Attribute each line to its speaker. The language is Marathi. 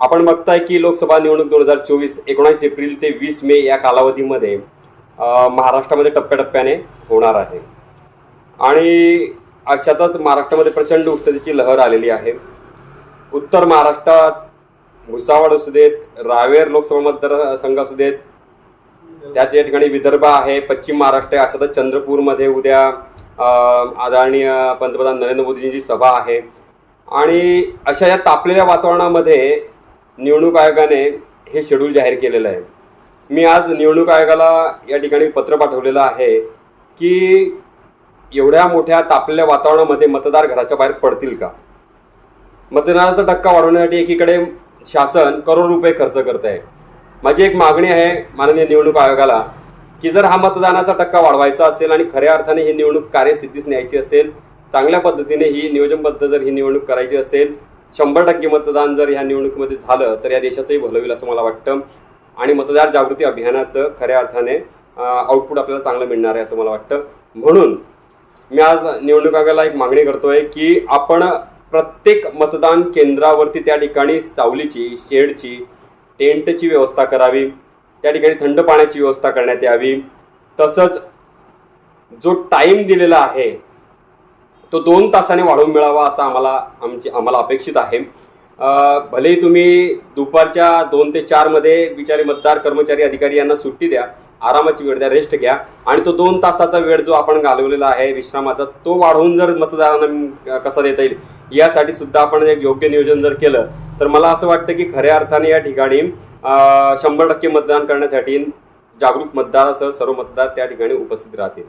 Speaker 1: आपण बघताय की लोकसभा निवडणूक दोन हजार चोवीस एकोणीस एप्रिल ते वीस मे या कालावधीमध्ये महाराष्ट्रामध्ये टप्प्याटप्प्याने होणार आहे. आणि अशातच महाराष्ट्रामध्ये प्रचंड उष्णतेची लहर आलेली आहे. उत्तर महाराष्ट्रात भुसावळ असू देत रावेर लोकसभा मतदारसंघ असू देत त्याच या ठिकाणी विदर्भ आहे पश्चिम महाराष्ट्र आहे अशातच चंद्रपूरमध्ये उद्या आदरणीय पंतप्रधान नरेंद्र मोदींची सभा आहे. आणि अशा या तापलेल्या वातावरणामध्ये निवडणूक आयोगाने हे शेड्यूल जाहीर केलेलं आहे. मी आज निवडणूक आयोगाला या ठिकाणी पत्र पाठवलेलं आहे की एवढ्या मोठ्या तापलेल्या वातावरणामध्ये मतदार घराच्या बाहेर पडतील का? मतदानाचा टक्का वाढवण्यासाठी एकीकडे शासन करोड रुपये खर्च करत आहे. माझी एक मागणी आहे माननीय निवडणूक आयोगाला की जर हा मतदानाचा टक्का वाढवायचा असेल आणि खऱ्या अर्थाने ही निवडणूक कार्यसिद्धीस न्यायची असेल चांगल्या पद्धतीने ही नियोजनबद्ध जर ही निवडणूक करायची असेल शंभर टक्के मतदान जर ह्या निवडणुकीमध्ये झालं तर या देशाचंही भलं होईल असं मला वाटतं. आणि मतदार जागृती अभियानाचं खऱ्या अर्थाने आउटपुट आपल्याला चांगलं मिळणार आहे असं मला वाटतं. म्हणून मी आज निवडणूक आयोगाला एक मागणी करतोय की आपण प्रत्येक मतदान केंद्रावरती त्या ठिकाणी सावलीची शेडची टेंटची व्यवस्था करावी त्या ठिकाणी थंड पाण्याची व्यवस्था करण्यात यावी. तसंच जो टाईम दिलेला आहे तो दोन तासाने वाढवून मिळावा असा आम्हाला आमची आम्हाला अपेक्षित आहे. भले भलेही तुम्ही दुपारच्या दोन ते चारमध्ये बिचारे मतदार कर्मचारी अधिकारी यांना सुट्टी द्या आरामाची वेळ द्या रेस्ट घ्या. आणि तो दोन तासाचा वेळ जो आपण घालवलेला आहे विश्रामाचा तो वाढवून जर मतदारांना कसा देता येईल यासाठी सुद्धा आपण एक योग्य नियोजन जर केलं तर मला असं वाटतं की खऱ्या अर्थाने या ठिकाणी शंभर टक्के मतदान करण्यासाठी जागरूक मतदारासह सर्व मतदार त्या ठिकाणी उपस्थित राहतील.